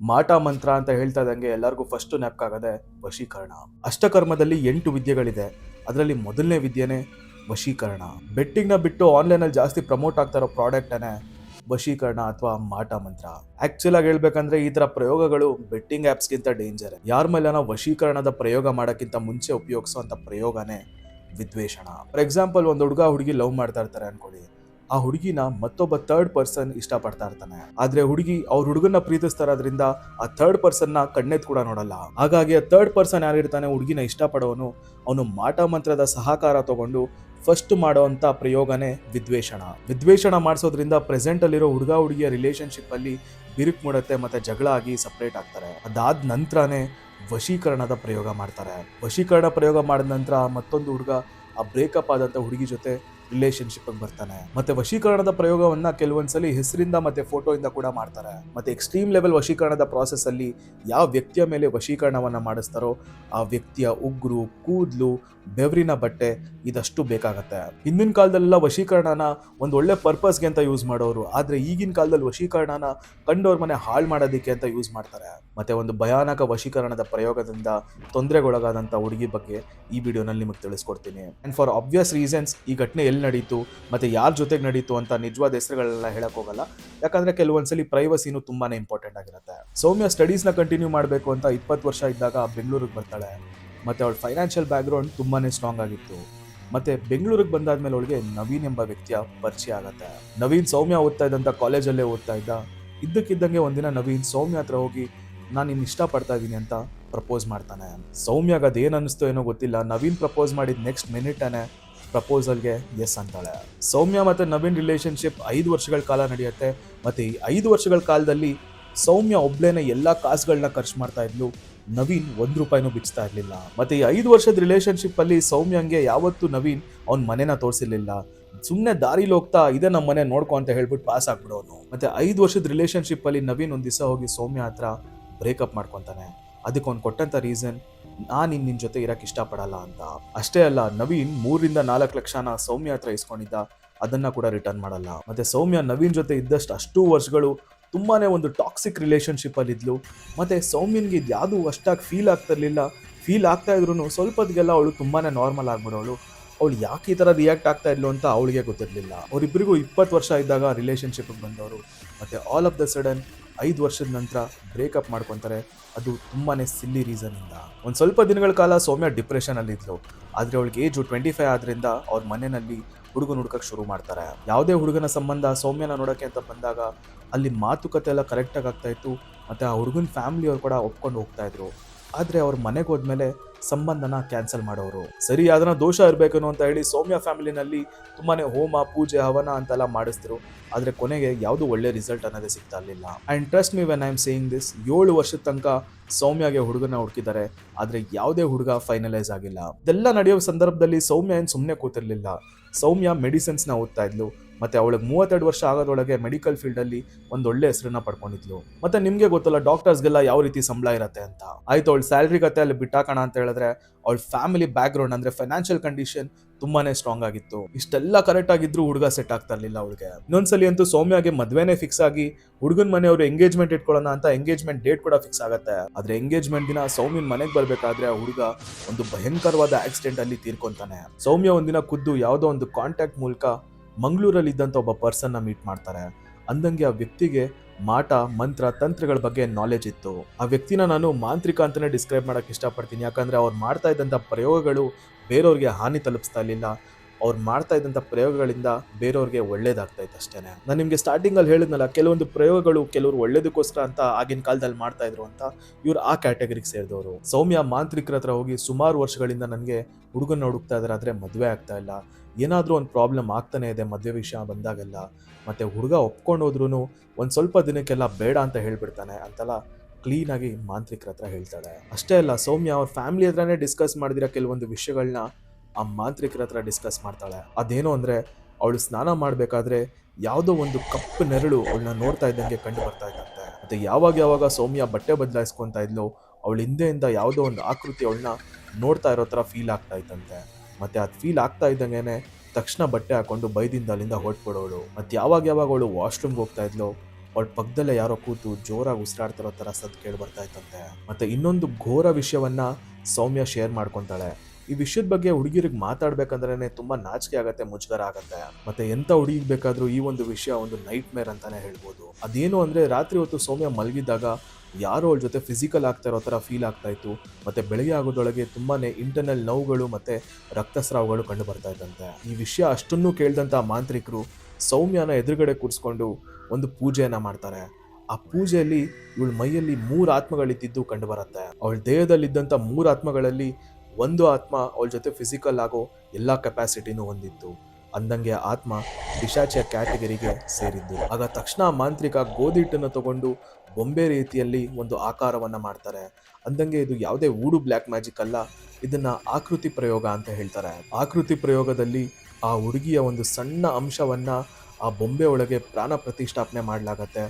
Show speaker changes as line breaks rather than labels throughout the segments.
ಮಾಟ ಮಂತ್ರ ಅಂತ ಹೇಳ್ತಾ ಇದ್ದಂಗೆ ಎಲ್ಲರಿಗೂ ಫಸ್ಟ್ ನೆಪಕಾಗದೆ ವಶೀಕರಣ. ಅಷ್ಟಕರ್ಮದಲ್ಲಿ ಎಂಟು ವಿದ್ಯೆಗಳಿದೆ. ಅದರಲ್ಲಿ ಮೊದಲನೇ ವಿದ್ಯೆನೇ ವಶೀಕರಣ. ಬೆಟ್ಟಿಂಗ್ನ ಬಿಟ್ಟು ಆನ್ಲೈನಲ್ಲಿ ಜಾಸ್ತಿ ಪ್ರಮೋಟ್ ಆಗ್ತಾ ಇರೋ ಪ್ರಾಡಕ್ಟನೇ ವಶೀಕರಣ ಅಥವಾ ಮಾಟ ಮಂತ್ರ. ಆಕ್ಚುಲ್ ಆಗಿ ಹೇಳ್ಬೇಕಂದ್ರೆ ಈ ತರ ಪ್ರಯೋಗಗಳು ಬೆಟ್ಟಿಂಗ್ ಆ್ಯಪ್ಸ್ಗಿಂತ ಡೇಂಜರ್ ಯಾರ ಮೇಲೆ ನಾವು ವಶೀಕರಣದ ಪ್ರಯೋಗ ಮಾಡೋಕ್ಕಿಂತ ಮುಂಚೆ ಉಪಯೋಗಿಸುವಂತ ಪ್ರಯೋಗನೇ ವಿದ್ವೇಷಣ. ಫಾರ್ ಎಕ್ಸಾಂಪಲ್ ಒಂದು ಹುಡುಗ ಹುಡುಗಿ ಲವ್ ಮಾಡ್ತಾ ಇರ್ತಾರೆ ಅನ್ಕೊಳ್ಳಿ. ಆ ಹುಡುಗಿನ ಮತ್ತೊಬ್ಬ ಥರ್ಡ್ ಪರ್ಸನ್ ಇಷ್ಟಪಡ್ತಾ ಇರ್ತಾನೆ. ಆದ್ರೆ ಹುಡುಗಿ ಅವ್ರ ಹುಡುಗನ ಪ್ರೀತಿಸ್ತಾರೋದ್ರಿಂದ ಆ ಥರ್ಡ್ ಪರ್ಸನ್ನ ಕಣ್ಣೆತ್ ಕೂಡ ನೋಡಲ್ಲ. ಹಾಗಾಗಿ ಆ ಥರ್ಡ್ ಪರ್ಸನ್ ಯಾರಿರ್ತಾನೆ, ಹುಡುಗಿನ ಇಷ್ಟಪಡೋನು, ಅವನು ಮಾಟ ಮಂತ್ರದ ಸಹಕಾರ ತಗೊಂಡು ಫಸ್ಟ್ ಮಾಡೋವಂಥ ಪ್ರಯೋಗನೇ ವಿದ್ವೇಷಣ. ವಿದ್ವೇಷಣ ಮಾಡಿಸೋದ್ರಿಂದ ಪ್ರೆಸೆಂಟ್ ಅಲ್ಲಿರೋ ಹುಡುಗ ಹುಡುಗಿಯ ರಿಲೇಶನ್ಶಿಪ್ ಅಲ್ಲಿ ಬಿರುಕು ಮೂಡುತ್ತೆ ಮತ್ತೆ ಜಗಳ ಆಗಿ ಸಪ್ರೇಟ್ ಆಗ್ತಾರೆ. ಅದಾದ ನಂತರನೇ ವಶೀಕರಣದ ಪ್ರಯೋಗ ಮಾಡ್ತಾರೆ. ವಶೀಕರಣ ಪ್ರಯೋಗ ಮಾಡಿದ ನಂತರ ಮತ್ತೊಂದು ಹುಡುಗ ಆ ಬ್ರೇಕಪ್ ಆದಂತ ಹುಡುಗಿ ಜೊತೆ ರಿಲೇಶನ್ಶಿಪ್ ಬರ್ತಾನೆ. ಮತ್ತೆ ವಶೀಕರಣದ ಪ್ರಯೋಗವನ್ನ ಕೆಲವೊಂದ್ಸಲಿ ಹೆಸರಿಂದ ಮತ್ತೆ ಫೋಟೋಯಿಂದ ಕೂಡ ಮಾಡ್ತಾರೆ. ಮತ್ತೆ ಎಕ್ಸ್ಟ್ರೀಮ್ ಲೆವೆಲ್ ವಶೀಕರಣದ ಪ್ರಾಸೆಸ್ ಅಲ್ಲಿ ಯಾವ ವ್ಯಕ್ತಿಯ ಮೇಲೆ ವಶೀಕರಣವನ್ನ ಮಾಡಿಸ್ತಾರೋ, ಆ ವ್ಯಕ್ತಿಯ ಉಗ್ರು, ಕೂದಲು, ಬೆವರಿನ ಬಟ್ಟೆ ಇದಷ್ಟು ಬೇಕಾಗತ್ತೆ. ಹಿಂದಿನ ಕಾಲದಲ್ಲೆಲ್ಲ ವಶೀಕರಣನ ಒಂದು ಒಳ್ಳೆ ಪರ್ಪಸ್ಗೆ ಅಂತ ಯೂಸ್ ಮಾಡೋರು. ಆದ್ರೆ ಈಗಿನ ಕಾಲದಲ್ಲಿ ವಶೀಕರಣನ ಕಂಡವ್ರ ಮನೆ ಹಾಳು ಮಾಡೋದಕ್ಕೆ ಅಂತ ಯೂಸ್ ಮಾಡ್ತಾರೆ. ಮತ್ತೆ ಒಂದು ಭಯಾನಕ ವಶೀಕರಣದ ಪ್ರಯೋಗದಿಂದ ತೊಂದರೆಗೊಳಗಾದಂಥ ಹುಡುಗಿ ಬಗ್ಗೆ ಈ ವಿಡಿಯೋನಲ್ಲಿ ನಿಮಗೆ ತಿಳಿಸ್ಕೊಡ್ತೀನಿ. ಅಂಡ್ ಫಾರ್ ಆಬ್ವಿಯಸ್ ರೀಸನ್ಸ್ ಈ ಘಟನೆ ಎಲ್ಲಿ ನಡೀತು, ಮತ್ತು ಯಾರ ಜೊತೆಗೆ ನಡೀತು ಅಂತ ನಿಜವಾದ ಹೆಸರುಗಳೆಲ್ಲ ಹೇಳಕ್ ಹೋಗಲ್ಲ. ಯಾಕಂದ್ರೆ ಕೆಲವೊಂದ್ಸಲಿ ಪ್ರೈವಸಿನೂ ತುಂಬಾ ಇಂಪಾರ್ಟೆಂಟ್ ಆಗಿರುತ್ತೆ. ಸೌಮ್ಯ ಸ್ಟಡೀಸ್ನ ಕಂಟಿನ್ಯೂ ಮಾಡಬೇಕು ಅಂತ ಇಪ್ಪತ್ತು ವರ್ಷ ಇದ್ದಾಗ ಬೆಂಗಳೂರಿಗೆ ಬರ್ತಾಳೆ. ಮತ್ತೆ ಅವಳ ಫೈನಾನ್ಷಿಯಲ್ ಬ್ಯಾಕ್ಗ್ರೌಂಡ್ ತುಂಬಾ ಸ್ಟ್ರಾಂಗ್ ಆಗಿತ್ತು. ಮತ್ತೆ ಬೆಂಗಳೂರಿಗೆ ಬಂದಾದ್ಮೇಲೆ ಅವಳಿಗೆ ನವೀನ್ ಎಂಬ ವ್ಯಕ್ತಿಯ ಪರಿಚಯ ಆಗತ್ತೆ. ನವೀನ್ ಸೌಮ್ಯ ಓದ್ತಾ ಇದ್ದಂಥ ಕಾಲೇಜಲ್ಲೇ ಓದ್ತಾ ಇದ್ದ. ಇದ್ದಕ್ಕಿದ್ದಂಗೆ ಒಂದಿನ ನವೀನ್ ಸೌಮ್ಯ ಹತ್ರ ಹೋಗಿ, ನಾನು ಇನ್ನು ಇಷ್ಟಪಡ್ತಾ ಇದ್ದೀನಿ ಅಂತ ಪ್ರಪೋಸ್ ಮಾಡ್ತಾನೆ. ಸೌಮ್ಯಾಗ ಅದೇನು ಅನ್ನಿಸ್ತೋ ಏನೋ ಗೊತ್ತಿಲ್ಲ. ನವೀನ್ ಪ್ರಪೋಸ್ ಮಾಡಿದ ನೆಕ್ಸ್ಟ್ ಮಿನಿಟನೇ ಪ್ರಪೋಸಲ್ಗೆ ಎಸ್ ಅಂತಾಳೆ. ಸೌಮ್ಯ ಮತ್ತು ನವೀನ್ ರಿಲೇಶನ್ಶಿಪ್ ಐದು ವರ್ಷಗಳ ಕಾಲ ನಡೆಯುತ್ತೆ. ಮತ್ತು ಈ ಐದು ವರ್ಷಗಳ ಕಾಲದಲ್ಲಿ ಸೌಮ್ಯ ಒಬ್ಳೇನೆ ಎಲ್ಲ ಕಾಸುಗಳನ್ನ ಖರ್ಚು ಮಾಡ್ತಾ ಇದ್ಲು. ನವೀನ್ ಒಂದು ರೂಪಾಯಿನೂ ಬಿಚ್ತಾ ಇರಲಿಲ್ಲ. ಮತ್ತು ಈ ಐದು ವರ್ಷದ ರಿಲೇಷನ್ಶಿಪ್ಪಲ್ಲಿ ಸೌಮ್ಯಂಗೆ ಯಾವತ್ತೂ ನವೀನ್ ಅವ್ನ ಮನೆನ ತೋರಿಸಿರ್ಲಿಲ್ಲ. ಸುಮ್ಮನೆ ದಾರಿಲಿ ಹೋಗ್ತಾ ಇದೇ ನಮ್ಮ ಮನೆ ನೋಡ್ಕೊ ಅಂತ ಹೇಳ್ಬಿಟ್ಟು ಪಾಸ್ ಆಗ್ಬಿಡೋನು. ಮತ್ತು ಐದು ವರ್ಷದ ರಿಲೇಷನ್ಶಿಪ್ಪಲ್ಲಿ ನವೀನ್ ಒಂದು ದಿವಸ ಹೋಗಿ ಸೌಮ್ಯ ಹತ್ರ ಬ್ರೇಕಪ್ ಮಾಡ್ಕೊತಾನೆ. ಅದಕ್ಕೆ ಅವ್ನು ಕೊಟ್ಟಂಥ ರೀಸನ್ ನಾನು ಇನ್ನು ನಿನ್ನ ಜೊತೆ ಇರಕ್ಕೆ ಇಷ್ಟಪಡಲ್ಲ ಅಂತ. ಅಷ್ಟೇ ಅಲ್ಲ, ನವೀನ್ ಮೂರಿಂದ ನಾಲ್ಕು ಲಕ್ಷನ ಸೌಮ್ಯ ಹತ್ರ ಇಸ್ಕೊಂಡಿದ್ದ, ಅದನ್ನ ಕೂಡ ರಿಟರ್ನ್ ಮಾಡಲ್ಲ. ಮತ್ತೆ ಸೌಮ್ಯ ನವೀನ್ ಜೊತೆ ಇದ್ದಷ್ಟು ಅಷ್ಟು ವರ್ಷಗಳು ತುಂಬಾನೇ ಒಂದು ಟಾಕ್ಸಿಕ್ ರಿಲೇಶನ್ಶಿಪ್ ಅಲ್ಲಿ ಇದ್ಲು. ಮತ್ತೆ ಸೌಮ್ಯನ್ಗೆ ಇದು ಯಾವುದೂ ಅಷ್ಟಾಗಿ ಫೀಲ್ ಆಗ್ತಿರ್ಲಿಲ್ಲ. ಫೀಲ್ ಆಗ್ತಾ ಇದ್ರು ಸ್ವಲ್ಪದ್ಗೆಲ್ಲ ಅವಳು ತುಂಬಾನೇ ನಾರ್ಮಲ್ ಆಗ್ಬಿಡೋಳು. ಅವಳು ಯಾಕೆ ಈ ಥರ ರಿಯಾಕ್ಟ್ ಆಗ್ತಾ ಇದ್ಲು ಅಂತ ಅವಳಿಗೆ ಗೊತ್ತಿರಲಿಲ್ಲ. ಅವರಿಬ್ಬರಿಗೂ ಇಪ್ಪತ್ತು ವರ್ಷ ಇದ್ದಾಗ ರಿಲೇಶನ್ಶಿಪ್ ಬಂದವರು. ಮತ್ತೆ ಆಲ್ ಆಫ್ ದ ಸಡನ್ ಐದು ವರ್ಷದ ನಂತರ ಬ್ರೇಕಪ್ ಮಾಡ್ಕೊತಾರೆ. ಅದು ತುಂಬಾನೇ ಸಿಲ್ಲಿ ರೀಸನ್ ಇಂದ. ಒಂದು ಸ್ವಲ್ಪ ದಿನಗಳ ಕಾಲ ಸೌಮ್ಯ ಡಿಪ್ರೆಷನ್ ಅಲ್ಲಿ ಇದ್ಲು. ಆದ್ರೆ ಅವಳಿಗೆ ಏಜು ಟ್ವೆಂಟಿ ಫೈವ್ ಆದ್ರಿಂದ ಅವ್ರ ಮನೆಯಲ್ಲಿ ಹುಡುಗನ ಹುಡುಕಕ್ಕೆ ಶುರು ಮಾಡ್ತಾರೆ. ಯಾವುದೇ ಹುಡುಗನ ಸಂಬಂಧ ಸೌಮ್ಯನ ನೋಡಕ್ಕೆ ಅಂತ ಬಂದಾಗ ಅಲ್ಲಿ ಮಾತುಕತೆ ಎಲ್ಲ ಕರೆಕ್ಟಾಗಿ ಆಗ್ತಾ ಇತ್ತು. ಮತ್ತೆ ಆ ಹುಡುಗನ ಫ್ಯಾಮಿಲಿ ಅವ್ರು ಕೂಡ ಒಪ್ಕೊಂಡು ಹೋಗ್ತಾ ಇದ್ರು. ಆದ್ರೆ ಅವ್ರ ಮನೆಗೆ ಹೋದ್ಮೇಲೆ ಸಂಬಂಧನ ಕ್ಯಾನ್ಸಲ್ ಮಾಡೋರು. ಸರಿ ಅದನ್ನ ದೋಷ ಇರಬೇಕು ಅಂತ ಹೇಳಿ ಸೌಮ್ಯ ಫ್ಯಾಮಿಲಿನಲ್ಲಿ ತುಂಬಾನೇ ಹೋಮ, ಪೂಜೆ, ಹವನ ಅಂತೆಲ್ಲ ಮಾಡಿಸಿದ್ರು ಆದ್ರೆ ಕೊನೆಗೆ ಯಾವುದು ಒಳ್ಳೆ ರಿಸಲ್ಟ್ ಅನ್ನೋದೇ ಸಿಗ್ತಾ ಇರಲಿಲ್ಲ. And trust me when I am saying this ಏಳು ವರ್ಷದ ತನಕ ಸೌಮ್ಯಗೆ ಹುಡುಗನ ಹುಡುಕಿದ್ದಾರೆ. ಆದ್ರೆ ಯಾವುದೇ ಹುಡುಗ ಫೈನಲೈಸ್ ಆಗಿಲ್ಲ. ಇದೆಲ್ಲ ನಡೆಯೋ ಸಂದರ್ಭದಲ್ಲಿ ಸೌಮ್ಯ ಏನು ಸುಮ್ಮನೆ ಕೂತಿರ್ಲಿಲ್ಲ. ಸೌಮ್ಯ ಮೆಡಿಸಿನ್ಸ್ನ ಓದ್ತಾ ಇದ್ಲು. ಮತ್ತೆ ಅವಳಿಗೆ ಮೂವತ್ತೆರಡು ವರ್ಷ ಆಗೋದೊಳಗೆ ಮೆಡಿಕಲ್ ಫೀಲ್ಡ್ ಅಲ್ಲಿ ಒಂದು ಒಳ್ಳೆ ಹೆಸರನ್ನ ಪಡ್ಕೊಂಡಿದ್ಲು. ಮತ್ತೆ ನಿಮಗೆ ಗೊತ್ತಲ್ಲ ಡಾಕ್ಟರ್ಸ್ಗೆಲ್ಲ ಯಾವ ರೀತಿ ಸಂಬಳ ಇರುತ್ತೆ ಅಂತ. ಆಯ್ತು, ಅವಳ ಸ್ಯಾಲ್ರಿ ಕತೆ ಅಲ್ಲಿ ಬಿಟ್ಟಾಕೋಣ ಅಂತ ಹೇಳಿದ್ರೆ ಅವಳ ಫ್ಯಾಮಿಲಿ ಬ್ಯಾಕ್ಗ್ರೌಂಡ್ ಅಂದರೆ ಅಂದ್ರೆ ಫೈನಾನ್ಷಿಯಲ್ ಕಂಡೀಷನ್ ತುಂಬಾನೇ ಸ್ಟ್ರಾಂಗ್ ಆಗಿತ್ತು. ಇಷ್ಟೆಲ್ಲ ಕರೆಕ್ಟ್ ಆಗಿದ್ರು ಹುಡುಗ ಸೆಟ್ ಆಗ್ತಾ ಇರ್ಲಿಲ್ಲ ಅವಳಿಗೆ. ಇನ್ನೊಂದ್ಸಲಿ ಅಂತೂ ಸೌಮ್ಯಗೆ ಮದುವೆನೇ ಫಿಕ್ಸ್ ಆಗಿ ಹುಡುಗನ ಮನೆಯವರು ಎಂಗೇಜ್ಮೆಂಟ್ ಇಟ್ಕೊಳ್ಳೋಣ ಅಂತ ಎಂಗೇಜ್ಮೆಂಟ್ ಡೇಟ್ ಕೂಡ ಫಿಕ್ಸ್ ಆಗುತ್ತೆ. ಆದ್ರೆ ಎಂಗೇಜ್ಮೆಂಟ್ ದಿನ ಸೌಮ್ಯನ್ ಮನೆಗೆ ಬರ್ಬೇಕಾದ್ರೆ ಆ ಹುಡುಗ ಒಂದು ಭಯಂಕರವಾದ ಆಕ್ಸಿಡೆಂಟ್ ಅಲ್ಲಿ ತೀರ್ಕೊಂತಾನೆ. ಸೌಮ್ಯ ಒಂದಿನ ಖುದ್ದು ಯಾವುದೋ ಒಂದು ಕಾಂಟ್ಯಾಕ್ಟ್ ಮೂಲಕ ಮಂಗಳೂರಲ್ಲಿ ಇದ್ದಂಥ ಒಬ್ಬ ಪರ್ಸನ್ನ ಮೀಟ್ ಮಾಡ್ತಾರೆ. ಅಂದಂಗೆ ಆ ವ್ಯಕ್ತಿಗೆ ಮಾಟ, ಮಂತ್ರ, ತಂತ್ರಗಳ ಬಗ್ಗೆ ನಾಲೆಜ್ ಇತ್ತು. ಆ ವ್ಯಕ್ತಿನ ನಾನು ಮಾಂತ್ರಿಕ ಅಂತಲೇ ಡಿಸ್ಕ್ರೈಬ್ ಮಾಡೋಕ್ಕೆ ಇಷ್ಟಪಡ್ತೀನಿ. ಯಾಕಂದರೆ ಅವ್ರು ಮಾಡ್ತಾ ಇದ್ದಂಥ ಪ್ರಯೋಗಗಳು ಬೇರೆಯವ್ರಿಗೆ ಹಾನಿ ತಲುಪಿಸ್ತಾ ಇರಲಿಲ್ಲ. ಅವ್ರು ಮಾಡ್ತಾ ಇದ್ದಂಥ ಪ್ರಯೋಗಗಳಿಂದ ಬೇರೆಯವ್ರಿಗೆ ಒಳ್ಳೇದಾಗ್ತಾ ಇತ್ತು ಅಷ್ಟೇನೆ. ನಾನು ನಿಮಗೆ ಸ್ಟಾರ್ಟಿಂಗ್ ಅಲ್ಲಿ ಹೇಳಿದ್ನಲ್ಲ, ಕೆಲವೊಂದು ಪ್ರಯೋಗಗಳು ಕೆಲವರು ಒಳ್ಳೇದಕ್ಕೋಸ್ಕರ ಅಂತ ಆಗಿನ ಕಾಲದಲ್ಲಿ ಮಾಡ್ತಾ ಇದ್ರು ಅಂತ ಇವ್ರು ಆ ಕ್ಯಾಟಗರಿಗೆ ಸೇರಿದವರು. ಸೌಮ್ಯ ಮಾಂತ್ರಿಕರ ಹತ್ರ ಹೋಗಿ ಸುಮಾರು ವರ್ಷಗಳಿಂದ ನನಗೆ ಹುಡುಗನ ಹುಡುಕ್ತಾ ಇದ್ದಾರೆ ಆದರೆ ಮದುವೆ ಆಗ್ತಾ ಇಲ್ಲ. ಏನಾದರೂ ಒಂದು ಪ್ರಾಬ್ಲಮ್ ಆಗ್ತಾನೆ ಇದೆ ಮದುವೆ ವಿಷಯ ಬಂದಾಗೆಲ್ಲ. ಮತ್ತೆ ಹುಡುಗ ಒಪ್ಕೊಂಡು ಹೋದ್ರೂ ಒಂದು ಸ್ವಲ್ಪ ದಿನಕ್ಕೆಲ್ಲ ಬೇಡ ಅಂತ ಹೇಳ್ಬಿಡ್ತಾನೆ ಅಂತೆಲ್ಲ ಕ್ಲೀನಾಗಿ ಮಾಂತ್ರಿಕರ ಹತ್ರ ಹೇಳ್ತಾಳೆ. ಅಷ್ಟೇ ಅಲ್ಲ, ಸೌಮ್ಯ ಅವ್ರ ಫ್ಯಾಮಿಲಿ ಹತ್ರನೇ ಡಿಸ್ಕಸ್ ಮಾಡಿದಿರೋ ಕೆಲವೊಂದು ವಿಷಯಗಳನ್ನ ಆ ಮಾಂತ್ರಿಕರ ಹತ್ರ ಡಿಸ್ಕಸ್ ಮಾಡ್ತಾಳೆ. ಅದೇನು ಅಂದರೆ, ಅವಳು ಸ್ನಾನ ಮಾಡಬೇಕಾದ್ರೆ ಯಾವುದೋ ಒಂದು ಕಪ್ಪು ನೆರಳು ಅವಳನ್ನ ನೋಡ್ತಾ ಇದ್ದಂಗೆ ಕಂಡು ಬರ್ತಾ ಇದ್ದಂತೆ. ಮತ್ತು ಯಾವಾಗ ಯಾವಾಗ ಸೌಮ್ಯ ಬಟ್ಟೆ ಬದಲಾಯಿಸ್ಕೊತ ಇದ್ಲು, ಅವಳ ಹಿಂದೆಯಿಂದ ಯಾವುದೋ ಒಂದು ಆಕೃತಿ ಅವಳನ್ನ ನೋಡ್ತಾ ಇರೋ ಥರ ಫೀಲ್ ಆಗ್ತಾ ಇತ್ತಂತೆ ಮತ್ತು ಅದು ಫೀಲ್ ಆಗ್ತಾ ಇದ್ದಂಗೆ ತಕ್ಷಣ ಬಟ್ಟೆ ಹಾಕೊಂಡು ಬೈದಿಂದ ಅಲ್ಲಿಂದ ಹೊಟ್ಬಿಡೋಳು ಮತ್ತು ಯಾವಾಗ ಯಾವಾಗ ಅವಳು ವಾಶ್ರೂಮ್ಗೆ ಹೋಗ್ತಾ ಇದ್ಲು, ಅವಳ ಪಕ್ಕದಲ್ಲೇ ಯಾರೋ ಕೂತು ಜೋರಾಗಿ ಉಸಿರಾಡ್ತಿರೋ ಥರ ಸದ್ ಕೇಳಿ ಬರ್ತಾ ಇತ್ತಂತೆ ಮತ್ತು ಇನ್ನೊಂದು ಘೋರ ವಿಷಯವನ್ನು ಸೌಮ್ಯ ಶೇರ್ ಮಾಡ್ಕೊಂತಾಳೆ. ಈ ವಿಷಯದ ಬಗ್ಗೆ ಹುಡುಗಿರಿಗೆ ಮಾತಾಡ್ಬೇಕಂದ್ರೆ ತುಂಬಾ ನಾಚಿಕೆ ಆಗತ್ತೆ, ಮುಜುಗರ ಆಗತ್ತೆ. ಮತ್ತೆ ಎಂತ ಹುಡುಗಿ ಬೇಕಾದ್ರೂ ಈ ಒಂದು ವಿಷಯ ಒಂದು ನೈಟ್ ಮೇರ್ ಅಂತಾನೆ ಹೇಳ್ಬೋದು. ಅದೇನು ಅಂದ್ರೆ ರಾತ್ರಿ ಹೊತ್ತು ಸೌಮ್ಯ ಮಲಗಿದ್ದಾಗ ಯಾರೋ ಅವಳ ಜೊತೆ ಫಿಸಿಕಲ್ ಆಗ್ತಾ ಇರೋ ತರ ಫೀಲ್ ಆಗ್ತಾ ಇತ್ತು. ಮತ್ತೆ ಬೆಳಗ್ಗೆ ಆಗೋದೊಳಗೆ ತುಂಬಾನೇ ಇಂಟರ್ನಲ್ ನೋವುಗಳು ಮತ್ತೆ ರಕ್ತಸ್ರಾವಗಳು ಕಂಡು ಬರ್ತಾ ಇದ್ದಂತೆ. ಈ ವಿಷಯ ಅಷ್ಟನ್ನು ಕೇಳಿದಂತ ಮಾಂತ್ರಿಕರು ಸೌಮ್ಯನ ಎದುರುಗಡೆ ಕೂರಿಸ್ಕೊಂಡು ಒಂದು ಪೂಜೆಯನ್ನ ಮಾಡ್ತಾರೆ. ಆ ಪೂಜೆಯಲ್ಲಿ ಇವಳ ಮೈಯಲ್ಲಿ ಮೂರು ಆತ್ಮಗಳಿದ್ದಿದ್ದು ಕಂಡು ಬರುತ್ತೆ. ಅವಳ ದೇಹದಲ್ಲಿದ್ದಂಥ ಮೂರು ಆತ್ಮಗಳಲ್ಲಿ ಒಂದು ಆತ್ಮ ಅವಳ ಜೊತೆ ಫಿಸಿಕಲ್ ಆಗೋ ಎಲ್ಲ ಕೆಪಾಸಿಟಿನೂ ಹೊಂದಿತ್ತು. ಅಂದಂಗೆ ಆತ್ಮ ಪಿಶಾಚಿಯ ಕ್ಯಾಟಗರಿಗೆ ಸೇರಿದ್ದು. ಆಗ ತಕ್ಷಣ ಮಾಂತ್ರಿಕ ಗೋಧಿ ಹಿಟ್ಟನ್ನು ತಗೊಂಡು ಬೊಂಬೆ ರೀತಿಯಲ್ಲಿ ಒಂದು ಆಕಾರವನ್ನ ಮಾಡ್ತಾರೆ. ಅಂದಂಗೆ ಇದು ಯಾವುದೇ ಊಡು ಬ್ಲ್ಯಾಕ್ ಮ್ಯಾಜಿಕ್ ಅಲ್ಲ, ಇದನ್ನ ಆಕೃತಿ ಪ್ರಯೋಗ ಅಂತ ಹೇಳ್ತಾರೆ. ಆಕೃತಿ ಪ್ರಯೋಗದಲ್ಲಿ ಆ ಹುಡುಗಿಯ ಒಂದು ಸಣ್ಣ ಅಂಶವನ್ನ ಆ ಬೊಂಬೆ ಒಳಗೆ ಪ್ರಾಣ ಪ್ರತಿಷ್ಠಾಪನೆ ಮಾಡಲಾಗತ್ತೆ.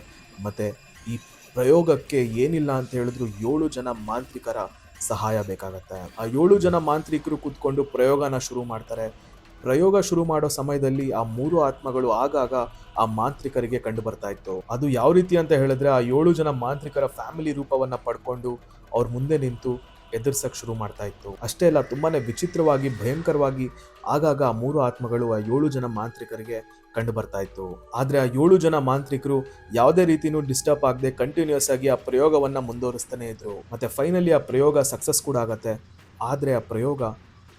ಮತ್ತೆ ಈ ಪ್ರಯೋಗಕ್ಕೆ ಏನಿಲ್ಲ ಅಂತ ಹೇಳಿದ್ರು ಏಳು ಜನ ಮಾಂತ್ರಿಕರ ಸಹಾಯ ಬೇಕಾಗತ್ತೆ. ಆ ಏಳು ಜನ ಮಾಂತ್ರಿಕರು ಕೂತ್ಕೊಂಡು ಪ್ರಯೋಗನ ಶುರು ಮಾಡ್ತಾರೆ. ಪ್ರಯೋಗ ಶುರು ಮಾಡೋ ಸಮಯದಲ್ಲಿ ಆ ಮೂರು ಆತ್ಮಗಳು ಆಗಾಗ ಆ ಮಾಂತ್ರಿಕರಿಗೆ ಕಂಡು ಬರ್ತಾ ಇತ್ತು. ಅದು ಯಾವ ರೀತಿ ಅಂತ ಹೇಳಿದ್ರೆ ಆ ಏಳು ಜನ ಮಾಂತ್ರಿಕರ ಫ್ಯಾಮಿಲಿ ರೂಪವನ್ನ ಪಡ್ಕೊಂಡು ಅವ್ರ ಮುಂದೆ ನಿಂತು ಎದುರ್ಸಕ್ ಶುರು ಮಾಡ್ತಾ ಇತ್ತು. ಅಷ್ಟೇ ಅಲ್ಲ, ತುಂಬಾನೇ ವಿಚಿತ್ರವಾಗಿ, ಭಯಂಕರವಾಗಿ ಆಗಾಗ ಆ ಮೂರು ಆತ್ಮಗಳು ಆ ಏಳು ಜನ ಮಾಂತ್ರಿಕರಿಗೆ ಕಂಡು ಬರ್ತಾ ಇತ್ತು. ಆದ್ರೆ ಆ ಏಳು ಜನ ಮಾಂತ್ರಿಕರು ಯಾವುದೇ ರೀತಿನೂ ಡಿಸ್ಟರ್ಬ್ ಆಗದೆ ಕಂಟಿನ್ಯೂಸ್ ಆಗಿ ಆ ಪ್ರಯೋಗವನ್ನ ಮುಂದುವರಿಸ್ತಾನೆ ಇದ್ರು. ಮತ್ತೆ ಫೈನಲಿ ಆ ಪ್ರಯೋಗ ಸಕ್ಸಸ್ ಕೂಡ ಆಗತ್ತೆ. ಆದ್ರೆ ಆ ಪ್ರಯೋಗ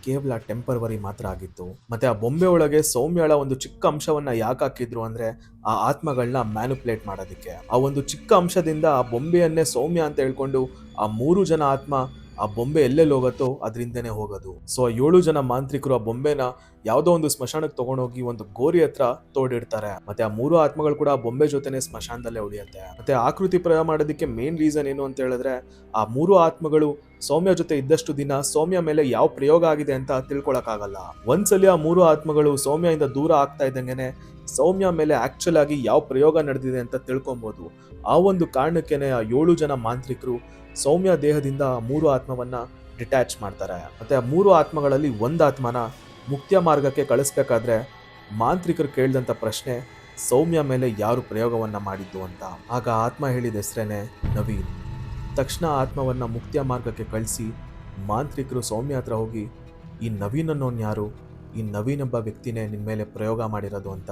ಕೇವಲ ಟೆಂಪರ್ವರಿ ಮಾತ್ರ ಆಗಿತ್ತು. ಮತ್ತೆ ಆ ಬೊಂಬೆ ಒಳಗೆ ಸೌಮ್ಯಳ ಒಂದು ಚಿಕ್ಕ ಅಂಶವನ್ನ ಯಾಕೆ ಹಾಕಿದ್ರು ಅಂದ್ರೆ ಆ ಆತ್ಮಗಳನ್ನ ಮ್ಯಾನುಪ್ಲೇಟ್ ಮಾಡೋದಕ್ಕೆ. ಆ ಒಂದು ಚಿಕ್ಕ ಅಂಶದಿಂದ ಆ ಬೊಂಬೆಯನ್ನೇ ಸೌಮ್ಯ ಅಂತ ಹೇಳ್ಕೊಂಡು ಆ ಮೂರು ಜನ ಆತ್ಮ ಆ ಬೊಂಬೆ ಎಲ್ಲೆಲ್ಲಿ ಹೋಗತ್ತೋ ಅದರಿಂದನೇ ಹೋಗೋದು. ಸೊ ಆ ಏಳು ಜನ ಮಾಂತ್ರಿಕರು ಆ ಬೊಂಬೆನ ಯಾವುದೋ ಒಂದು ಸ್ಮಶಾನಕ್ಕೆ ತಗೊಂಡೋಗಿ ಒಂದು ಗೋರಿ ಹತ್ರ ತೋಡಿಡ್ತಾರೆ. ಮತ್ತೆ ಆ ಮೂರು ಆತ್ಮಗಳು ಕೂಡ ಬೊಂಬೆ ಜೊತೆನೆ ಸ್ಮಶಾನದಲ್ಲೇ ಉಳಿಯುತ್ತೆ. ಮತ್ತೆ ಆಕೃತಿ ಪ್ರಯೋಗ ಮಾಡೋದಕ್ಕೆ ಮೇನ್ ರೀಸನ್ ಏನು ಅಂತ ಹೇಳಿದ್ರೆ, ಆ ಮೂರು ಆತ್ಮಗಳು ಸೌಮ್ಯ ಜೊತೆ ಇದ್ದಷ್ಟು ದಿನ ಸೌಮ್ಯ ಮೇಲೆ ಯಾವ ಪ್ರಯೋಗ ಆಗಿದೆ ಅಂತ ತಿಳ್ಕೊಳಕ್ಕಾಗಲ್ಲ. ಒಂದ್ಸಲಿ ಆ ಮೂರು ಆತ್ಮಗಳು ಸೌಮ್ಯದಿಂದ ದೂರ ಆಗ್ತಾ ಇದ್ದಂಗೆನೆ ಸೌಮ್ಯ ಮೇಲೆ ಆಕ್ಚುಲ್ ಆಗಿ ಯಾವ ಪ್ರಯೋಗ ನಡೆದಿದೆ ಅಂತ ತಿಳ್ಕೊಬಹುದು ಆ ಒಂದು ಕಾರಣಕ್ಕೇನೆ ಆ ಏಳು ಜನ ಮಾಂತ್ರಿಕರು ಸೌಮ್ಯ ದೇಹದಿಂದ ಆ ಮೂರು ಆತ್ಮವನ್ನ ಡಿಟ್ಯಾಚ್ ಮಾಡ್ತಾರೆ. ಮತ್ತೆ ಆ ಮೂರು ಆತ್ಮಗಳಲ್ಲಿ ಒಂದು ಆತ್ಮನ ಮುಕ್ತಿಯ ಮಾರ್ಗಕ್ಕೆ ಕಳಿಸ್ಬೇಕಾದ್ರೆ ಮಾಂತ್ರಿಕರು ಕೇಳಿದಂಥ ಪ್ರಶ್ನೆ ಸೌಮ್ಯ ಮೇಲೆ ಯಾರು ಪ್ರಯೋಗವನ್ನ ಮಾಡಿದ್ದು ಅಂತ. ಆಗ ಆತ್ಮ ಹೇಳಿದ ಹೆಸರೇನೆ ನವೀನ್. ತಕ್ಷಣ ಆತ್ಮವನ್ನು ಮುಕ್ತಿಯ ಮಾರ್ಗಕ್ಕೆ ಕಳಿಸಿ ಮಾಂತ್ರಿಕರು ಸೌಮ್ಯ ಹತ್ರ ಹೋಗಿ, ಈ ನವೀನ್ ಅನ್ನೋನ್ ಯಾರು? ಈ ನವೀನ್ ಎಂಬ ವ್ಯಕ್ತಿನೇ ನಿನ್ನ ಮೇಲೆ ಪ್ರಯೋಗ ಮಾಡಿರೋದು ಅಂತ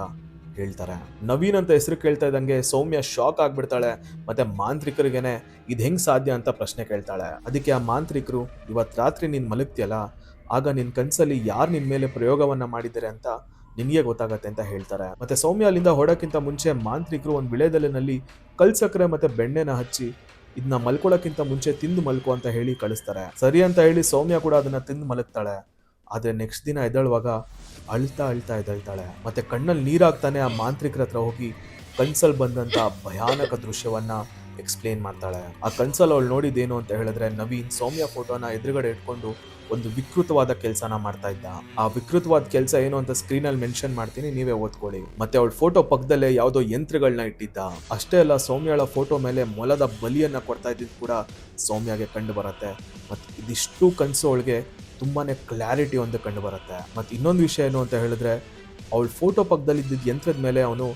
ಹೇಳ್ತಾರೆ. ನವೀನ್ ಅಂತ ಹೆಸರು ಕೇಳ್ತಾ ಇದ್ದಂಗೆ ಸೌಮ್ಯ ಶಾಕ್ ಆಗಿಬಿಡ್ತಾಳೆ. ಮತ್ತೆ ಮಾಂತ್ರಿಕರಿಗೇನೆ, ಇದು ಹೆಂಗೆ ಸಾಧ್ಯ? ಅಂತ ಪ್ರಶ್ನೆ ಕೇಳ್ತಾಳೆ. ಅದಕ್ಕೆ ಆ ಮಾಂತ್ರಿಕರು ಇವತ್ತು ರಾತ್ರಿ ನೀನು ಮಲಗ್ತಿಯಲ್ಲ? ಆಗ ನಿನ್ನ ಕನಸಲ್ಲಿ ಯಾರು ನಿನ್ನ ಮೇಲೆ ಪ್ರಯೋಗವನ್ನ ಮಾಡಿದ್ದಾರೆ ಅಂತ ನಿನಗೆ ಗೊತ್ತಾಗತ್ತೆ ಅಂತ ಹೇಳ್ತಾರೆ. ಮತ್ತೆ ಸೌಮ್ಯ ಅಲ್ಲಿಂದ ಹೊಡೋಕ್ಕಿಂತ ಮುಂಚೆ ಮಾಂತ್ರಿಕರು ಒಂದು ವಿಳೆದೆಲೆನಲ್ಲಿ ಕಲ್ಸಕ್ರೆ ಮತ್ತೆ ಬೆಣ್ಣೆನ ಹಚ್ಚಿ ಇದನ್ನ ಮಲ್ಕೊಳ್ಳೋಕ್ಕಿಂತ ಮುಂಚೆ ತಿಂದು ಮಲ್ಕೋ ಅಂತ ಹೇಳಿ ಕಳಿಸ್ತಾರೆ. ಸರಿ ಅಂತ ಹೇಳಿ ಸೌಮ್ಯ ಕೂಡ ಅದನ್ನ ತಿಂದು ಮಲಗ್ತಾಳೆ. ಆದರೆ ನೆಕ್ಸ್ಟ್ ದಿನ ಎದ್ದೇಳುವಾಗ ಅಳ್ತಾ ಅಳ್ತಾ ಎದ್ದೇಳ್ತಾಳೆ. ಮತ್ತೆ ಕಣ್ಣಲ್ಲಿ ನೀರಾಗ್ತಾನೆ ಆ ಮಾಂತ್ರಿಕರ ಹತ್ರ ಹೋಗಿ ಕನ್ಸಲ್ ಬಂದಂತ ಭಯಾನಕ ದೃಶ್ಯವನ್ನ ಎಕ್ಸ್ಪ್ಲೇನ್ ಮಾಡ್ತಾಳೆ. ಆ ಕನ್ಸಲ್ ಅವಳು ನೋಡಿದ್ದೇನು ಅಂತ ಹೇಳಿದ್ರೆ ನವೀನ್ ಸೌಮ್ಯ ಫೋಟೋನ ಎದುರುಗಡೆ ಇಟ್ಕೊಂಡು ಒಂದು ವಿಕೃತವಾದ ಕೆಲಸನ ಮಾಡ್ತಾ ಇದ್ದ. ಆ ವಿಕೃತವಾದ ಕೆಲಸ ಏನು ಅಂತ ಸ್ಕ್ರೀನ್ ಅಲ್ಲಿ ಮೆನ್ಷನ್ ಮಾಡ್ತೀನಿ, ನೀವೇ ಓದ್ಕೊಳ್ಳಿ. ಮತ್ತೆ ಅವಳ ಫೋಟೋ ಪಕ್ಕದಲ್ಲೇ ಯಾವುದೋ ಯಂತ್ರಗಳನ್ನ ಇಟ್ಟಿದ್ದ. ಅಷ್ಟೇ ಅಲ್ಲ, ಸೌಮ್ಯಳ ಫೋಟೋ ಮೇಲೆ ಮೊಲದ ಬಲಿಯನ್ನ ಕೊಡ್ತಾ ಇದ್ದಿದ್ದು ಕೂಡ ಸೌಮ್ಯಗೆ ಕಂಡು ಬರುತ್ತೆ ಮತ್ತೆ ಇದಿಷ್ಟು ಕನಸು ಅವಳಿಗೆ ತುಂಬಾನೇ ಕ್ಲಾರಿಟಿ ಒಂದು ಕಂಡು ಬರುತ್ತೆ ಮತ್ತೆ ಇನ್ನೊಂದು ವಿಷಯ ಏನು ಅಂತ ಹೇಳಿದ್ರೆ, ಅವಳ ಫೋಟೋ ಪಕ್ಕದಲ್ಲಿ ಇದ್ದಿದ್ದ ಯಂತ್ರದ ಮೇಲೆ ಅವನು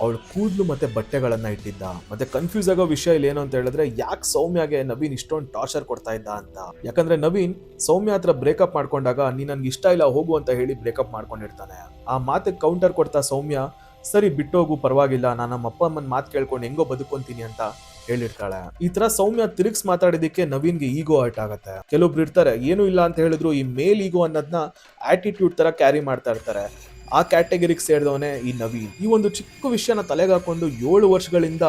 ಅವಳ ಕೂದಲು ಮತ್ತೆ ಬಟ್ಟೆಗಳನ್ನ ಇಟ್ಟಿದ್ದ. ಮತ್ತೆ ಕನ್ಫ್ಯೂಸ್ ಆಗೋ ವಿಷಯ ಇಲ್ಲಿ ಏನು ಅಂತ ಹೇಳಿದ್ರೆ, ಯಾಕೆ ಸೌಮ್ಯಗೆ ನವೀನ್ ಇಷ್ಟೊಂದು ಟಾರ್ಚರ್ ಕೊಡ್ತಾ ಇದ್ದ ಅಂತ. ಯಾಕಂದ್ರೆ ನವೀನ್ ಸೌಮ್ಯ ಹತ್ರ ಬ್ರೇಕಪ್ ಮಾಡ್ಕೊಂಡಾಗ, ನೀ ನನ್ಗೆ ಇಷ್ಟ ಇಲ್ಲ, ಹೋಗು ಅಂತ ಹೇಳಿ ಬ್ರೇಕಪ್ ಮಾಡ್ಕೊಂಡಿರ್ತಾನೆ. ಆ ಮಾತಿಗೆ ಕೌಂಟರ್ ಕೊಡ್ತಾ ಸೌಮ್ಯ, ಸರಿ, ಬಿಟ್ಟೋಗು, ಪರವಾಗಿಲ್ಲ. ನಾನು ನಮ್ಮ ಅಪ್ಪ ಅಮ್ಮನ ಮಾತು ಕೇಳ್ಕೊಂಡು ಹೆಂಗೋ ಬದುಕೊಂತೀನಿ ಅಂತ ಹೇಳಿರ್ತಾಳೆ. ಈ ತರ ಸೌಮ್ಯ ತಿರುಗ್ಸ್ ಮಾತಾಡಿದಕ್ಕೆ ನವೀನ್ಗೆ ಈಗೋ ಹರ್ಟ್ ಆಗುತ್ತೆ. ಕೆಲವೊಬ್ರು ಇರ್ತಾರೆ, ಏನು ಇಲ್ಲ ಅಂತ ಹೇಳಿದ್ರು, ಈ ಮೇಲ್ ಈಗೋ ಅನ್ನೋದನ್ನ ಆಟಿಟ್ಯೂಡ್ ತರ ಕ್ಯಾರಿ ಮಾಡ್ತಾ ಇರ್ತಾರೆ. ಆ ಕ್ಯಾಟಗರಿಗೆ ಸೇರಿದವನೇ ಈ ನವೀನ್. ಈ ಒಂದು ಚಿಕ್ಕ ವಿಷಯನ ತಲೆಗೆ ಹಾಕೊಂಡು ಏಳು ವರ್ಷಗಳಿಂದ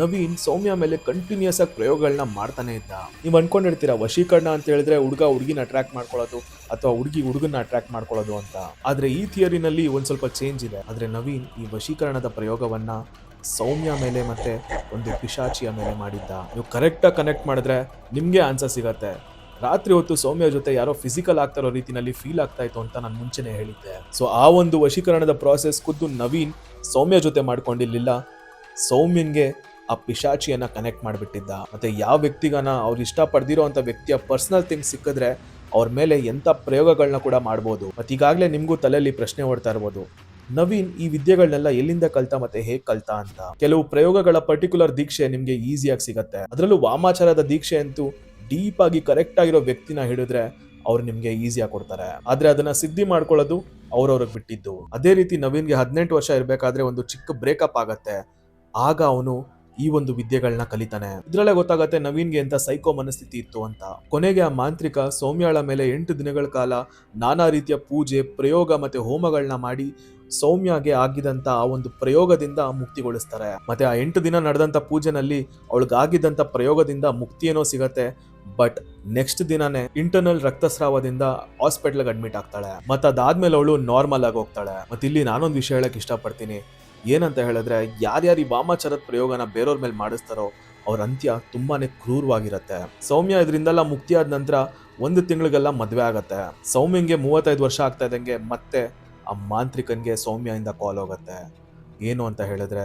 ನವೀನ್ ಸೌಮ್ಯ ಮೇಲೆ ಕಂಟಿನ್ಯೂಸ್ ಆಗಿ ಪ್ರಯೋಗಗಳನ್ನ ಮಾಡ್ತಾನೆ ಇದ್ದ. ನೀವು ಅನ್ಕೊಂಡಿರ್ತೀರಾ, ವಶೀಕರಣ ಅಂತ ಹೇಳಿದ್ರೆ ಹುಡುಗ ಹುಡುಗಿನ ಅಟ್ರಾಕ್ಟ್ ಮಾಡ್ಕೊಳ್ಳೋದು ಅಥವಾ ಹುಡುಗಿ ಹುಡುಗನ ಅಟ್ರಾಕ್ಟ್ ಮಾಡ್ಕೊಳ್ಳೋದು ಅಂತ. ಆದ್ರೆ ಈ ಥಿಯರಿನಲ್ಲಿ ಒಂದ್ ಸ್ವಲ್ಪ ಚೇಂಜ್ ಇದೆ. ಆದ್ರೆ ನವೀನ್ ಈ ವಶೀಕರಣದ ಪ್ರಯೋಗವನ್ನ ಸೌಮ್ಯ ಮೇಲೆ ಮತ್ತೆ ಒಂದು ಪಿಶಾಚಿಯ ಮೇಲೆ ಮಾಡಿದ್ದ. ನೀವು ಕರೆಕ್ಟಾಗಿ ಕನೆಕ್ಟ್ ಮಾಡಿದ್ರೆ ನಿಮ್ಗೆ ಆನ್ಸರ್ ಸಿಗತ್ತೆ. ರಾತ್ರಿ ಹೊತ್ತು ಸೌಮ್ಯ ಜೊತೆ ಯಾರೋ ಫಿಸಿಕಲ್ ಆಗ್ತಾ ಇರೋ ರೀತಿನಲ್ಲಿ ಫೀಲ್ ಆಗ್ತಾ ಇತ್ತು ಅಂತ ನಾನು ಮುಂಚೆನೆ ಹೇಳಿದ್ದೆ. ಸೊ ಆ ಒಂದು ವಶೀಕರಣದ ಪ್ರಾಸೆಸ್ ಖುದ್ದು ನವೀನ್ ಸೌಮ್ಯ ಜೊತೆ ಮಾಡ್ಕೊಂಡಿರ್ಲಿಲ್ಲ. ಸೌಮ್ಯನ್ಗೆ ಆ ಪಿಶಾಚಿಯನ್ನ ಕನೆಕ್ಟ್ ಮಾಡಿಬಿಟ್ಟಿದ್ದ. ಮತ್ತೆ ಯಾವ ವ್ಯಕ್ತಿಗನ ಅವ್ರು ಇಷ್ಟಪಡ್ದಿರೋ ಅಂತ ವ್ಯಕ್ತಿಯ ಪರ್ಸನಲ್ ಥಿಂಗ್ ಸಿಕ್ಕಿದ್ರೆ ಅವ್ರ ಮೇಲೆ ಎಂಥ ಪ್ರಯೋಗಗಳನ್ನ ಕೂಡ ಮಾಡ್ಬೋದು. ಮತ್ತೆ ಈಗಾಗಲೇ ನಿಮಗೂ ತಲೆಯಲ್ಲಿ ಪ್ರಶ್ನೆ ಓಡ್ತಾ ಇರ್ಬೋದು. ನವೀನ್ ಈ ವಿದ್ಯೆಗಳನ್ನೆಲ್ಲ ಎಲ್ಲಿಂದ ಕಲ್ತಾ ಮತ್ತೆ ಹೇಗೆ ಕಲ್ತಾ ಅಂತ. ಕೆಲವು ಪ್ರಯೋಗಗಳ ಪರ್ಟಿಕ್ಯುಲರ್ ದೀಕ್ಷೆ ನಿಮಗೆ ಈಸಿಯಾಗಿ ಸಿಗತ್ತೆ. ಅದರಲ್ಲೂ ವಾಮಾಚಾರದ ದೀಕ್ಷೆ ಅಂತೂ ಡೀಪ್ ಆಗಿ ಕರೆಕ್ಟ್ ಆಗಿರೋ ವ್ಯಕ್ತಿನ ಹಿಡಿದ್ರೆ ಅವ್ರು ನಿಮ್ಗೆ ಈಸಿಯಾಗಿ ಕೊಡ್ತಾರೆ. ಆದ್ರೆ ಅದನ್ನ ಸಿದ್ಧಿ ಮಾಡ್ಕೊಳ್ಳೋದು ಅವ್ರವ್ರಿಗೆ ಬಿಟ್ಟಿದ್ದು. ಅದೇ ರೀತಿ ನವೀನ್ಗೆ ಹದಿನೆಂಟು ವರ್ಷ ಇರಬೇಕಾದ್ರೆ ಒಂದು ಚಿಕ್ಕ ಬ್ರೇಕಪ್ ಆಗತ್ತೆ. ಆಗ ಅವನು ಈ ಒಂದು ವಿದ್ಯೆಗಳನ್ನ ಕಲಿತಾನೆ. ಇದರಲ್ಲೇ ಗೊತ್ತಾಗತ್ತೆ ನವೀನ್ಗೆ ಎಂತ ಸೈಕೋ ಮನಸ್ಥಿತಿ ಇತ್ತು ಅಂತ. ಕೊನೆಗೆ ಆ ಮಾಂತ್ರಿಕ ಸೌಮ್ಯಾಳ ಮೇಲೆ ಎಂಟು ದಿನಗಳ ಕಾಲ ನಾನಾ ರೀತಿಯ ಪೂಜೆ, ಪ್ರಯೋಗ ಮತ್ತೆ ಹೋಮಗಳನ್ನ ಮಾಡಿ ಸೌಮ್ಯಗೆ ಆಗಿದಂತ ಆ ಒಂದು ಪ್ರಯೋಗದಿಂದ ಮುಕ್ತಿಗೊಳಿಸ್ತಾರೆ. ಮತ್ತೆ ಆ ಎಂಟು ದಿನ ನಡೆದಂತ ಪೂಜೆನಲ್ಲಿ ಅವಳಿಗಾಗಿದ್ದಂತ ಪ್ರಯೋಗದಿಂದ ಮುಕ್ತಿ ಏನೋ ಸಿಗತ್ತೆ. ಬಟ್ ನೆಕ್ಸ್ಟ್ ದಿನನೇ ಇಂಟರ್ನಲ್ ರಕ್ತಸ್ರಾವದಿಂದ ಹಾಸ್ಪಿಟಲ್ಗೆ ಅಡ್ಮಿಟ್ ಆಗ್ತಾಳೆ. ಮತ್ತೆ ಅದಾದ್ಮೇಲೆ ಅವಳು ನಾರ್ಮಲ್ ಆಗಿ ಹೋಗ್ತಾಳೆ. ಮತ್ತೆ ಇಲ್ಲಿ ನಾನೊಂದು ವಿಷಯ ಹೇಳಕ್ ಇಷ್ಟಪಡ್ತೀನಿ. ಏನಂತ ಹೇಳಿದ್ರೆ ಯಾರ್ಯಾರು ಈ ವಾಮಾಚಾರದ ಪ್ರಯೋಗನ ಬೇರೆಯವ್ರ ಮೇಲೆ ಮಾಡಿಸ್ತಾರೋ ಅವ್ರ ಅಂತ್ಯ ತುಂಬಾನೇ ಕ್ರೂರವಾಗಿರತ್ತೆ. ಸೌಮ್ಯ ಇದರಿಂದೆಲ್ಲ ಮುಕ್ತಿ ಆದ ನಂತರ ಒಂದು ತಿಂಗಳಿಗೆಲ್ಲ ಮದುವೆ ಆಗತ್ತೆ. ಸೌಮ್ಯಂಗೆ ಮೂವತ್ತೈದು ವರ್ಷ ಆಗ್ತಾ ಇದ್ದಂಗೆ ಮತ್ತೆ ಆ ಮಾಂತ್ರಿಕನ್ಗೆ ಇಂದ ಕಾಲ್ ಹೋಗುತ್ತೆ. ಏನು ಅಂತ ಹೇಳಿದ್ರೆ,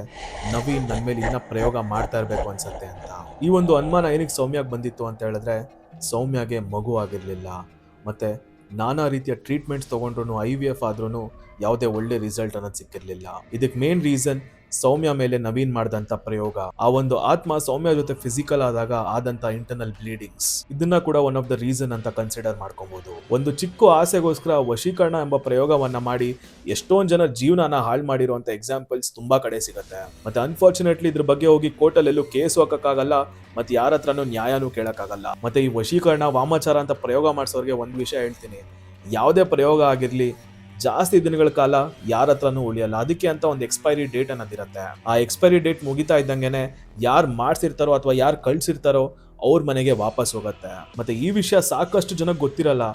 ನವೀನ್ ನನ್ನ ಮೇಲೆ ಇನ್ನ ಪ್ರಯೋಗ ಮಾಡ್ತಾ ಇರಬೇಕು ಅನ್ಸತ್ತೆ ಅಂತ. ಈ ಒಂದು ಅನುಮಾನ ಏನಕ್ಕೆ ಸೌಮ್ಯಾಗ ಬಂದಿತ್ತು ಅಂತ ಹೇಳಿದ್ರೆ, ಸೌಮ್ಯಾಗೆ ಮಗು ಆಗಿರಲಿಲ್ಲ. ಮತ್ತೆ ನಾನಾ ರೀತಿಯ ಟ್ರೀಟ್ಮೆಂಟ್ಸ್ ತಗೊಂಡ್ರು ಐ ವಿ ಎಫ್ ಆದ್ರೂ ಯಾವುದೇ ಒಳ್ಳೆ ರಿಸಲ್ಟ್ ಅನ್ನೋದು ಸಿಕ್ಕಿರಲಿಲ್ಲ. ಇದಕ್ಕೆ ಮೇನ್ ರೀಸನ್ ಸೌಮ್ಯ ಮೇಲೆ ನವೀನ್ ಮಾಡಿದಂತ ಪ್ರಯೋಗ. ಆ ಒಂದು ಆತ್ಮ ಸೌಮ್ಯ ಜೊತೆ ಫಿಸಿಕಲ್ ಆದಾಗ ಆದಂತ ಇಂಟರ್ನಲ್ ಬ್ಲೀಡಿಂಗ್ಸ್ ಇದನ್ನ ಕೂಡ ಒನ್ ಆಫ್ ದ ರೀಸನ್ ಅಂತ ಕನ್ಸಿಡರ್ ಮಾಡ್ಕೊಬಹುದು ಒಂದು ಚಿಕ್ಕ ಆಸೆಗೋಸ್ಕರ ವಶೀಕರಣ ಎಂಬ ಪ್ರಯೋಗವನ್ನ ಮಾಡಿ ಎಷ್ಟೊಂದ್ ಜನ ಜೀವನನ ಹಾಳು ಮಾಡಿರುವಂತ ಎಕ್ಸಾಂಪಲ್ಸ್ ತುಂಬಾ ಕಡೆ ಸಿಗುತ್ತೆ. ಮತ್ತೆ ಅನ್ಫಾರ್ಚುನೇಟ್ಲಿ ಇದ್ರ ಬಗ್ಗೆ ಹೋಗಿ ಕೋರ್ಟಲ್ಲಿ ಎಲ್ಲೂ ಕೇಸ್ ಹಾಕಕ್ಕಾಗಲ್ಲ ಮತ್ತೆ ಯಾರ ಹತ್ರನೂ ನ್ಯಾಯನೂ ಕೇಳಕ್ಕಾಗಲ್ಲ. ಮತ್ತೆ ಈ ವಶೀಕರಣ ವಾಮಾಚಾರ ಅಂತ ಪ್ರಯೋಗ ಮಾಡಿಸೋರಿಗೆ ಒಂದು ವಿಷಯ ಹೇಳ್ತೀನಿ. ಯಾವುದೇ ಪ್ರಯೋಗ ಆಗಿರ್ಲಿ ಜಾಸ್ತಿ ದಿನಗಳ ಕಾಲ ಯಾರ ಹತ್ರನೂ ಉಳಿಯಲ್ಲ. ಅದಕ್ಕೆ ಅಂತ ಒಂದು ಎಕ್ಸ್ಪೈರಿ ಡೇಟ್ ಅನ್ನೋದಿರುತ್ತೆ. ಆ ಎಕ್ಸ್ಪೈರಿ ಡೇಟ್ ಮುಗಿತಾ ಇದ್ದಂಗೆನೆ ಯಾರು ಮಾಡಿಸಿರ್ತಾರೋ ಅಥವಾ ಯಾರು ಕಳ್ಸಿರ್ತಾರೋ ಅವ್ರ ಮನೆಗೆ ವಾಪಸ್ ಹೋಗುತ್ತೆ. ಮತ್ತೆ ಈ ವಿಷಯ ಸಾಕಷ್ಟು ಜನಕ್ಕೆ ಗೊತ್ತಿರಲ್ಲ.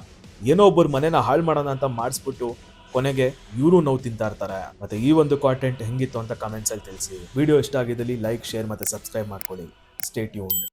ಏನೋ ಒಬ್ಬರು ಮನೇನ ಹಾಳು ಮಾಡೋಣ ಅಂತ ಮಾಡಿಸ್ಬಿಟ್ಟು ಕೊನೆಗೆ ಇವರು ನೋವು ತಿಂತಾ ಇರ್ತಾರೆ. ಮತ್ತೆ ಈ ಒಂದು ಕಾಂಟೆಂಟ್ ಹೆಂಗಿತ್ತು ಅಂತ ಕಮೆಂಟ್ಸಲ್ಲಿ ತಿಳಿಸಿ. ವಿಡಿಯೋ ಇಷ್ಟ ಆಗಿದ್ದಲ್ಲಿ ಲೈಕ್ ಶೇರ್ ಮತ್ತೆ ಸಬ್ಸ್ಕ್ರೈಬ್ ಮಾಡ್ಕೊಳ್ಳಿ. Stay tuned